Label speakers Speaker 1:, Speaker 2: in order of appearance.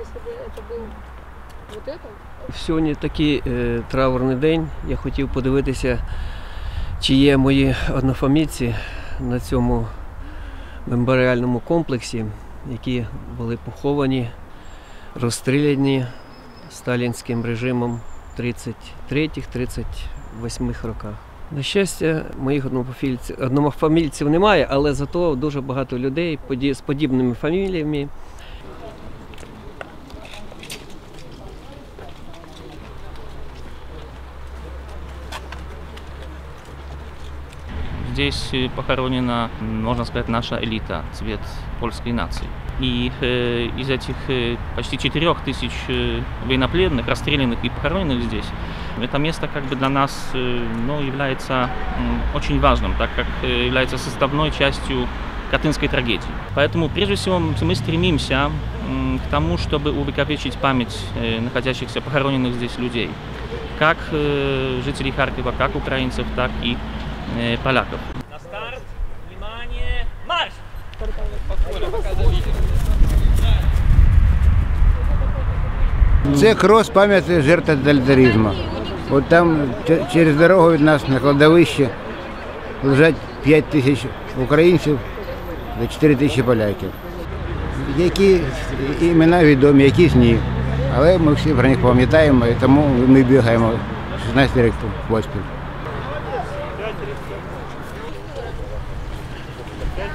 Speaker 1: чтобы это был вот это?
Speaker 2: Сьогодні такий е, траурний день. Я хотів подивитися, чи є мої однофамільці на цьому меморіальному комплексі, які були поховані, розстріляні сталінським режимом в 33-38 роках. На щастя, моїх однофамільців, однофамільців немає, але зато дуже багато людей поді- з подібними фаміліями.
Speaker 3: Здесь э, похоронена, можно сказать, наша элита, цвет польской нации. И э, из этих э, почти четырех тысяч э, военнопленных, расстрелянных и похороненных здесь, это место как бы для нас э, ну, является м, очень важным, так как э, является составной частью Катынской трагедии. Поэтому прежде всего мы стремимся м, к тому, чтобы увековечить память э, находящихся похороненных здесь людей, как э, жителей Харькова, как украинцев, так и поляков. На старт, внимание, марш!
Speaker 4: Це крос пам'яті жертв тоталітаризму. От там через дорогу від нас на кладовище лежать 5 тисяч українців та 4 тисячі поляків. Які імена відомі, якісь ні. Але ми всі про них пам'ятаємо, і тому ми бігаємо 16 років поспіль. Пять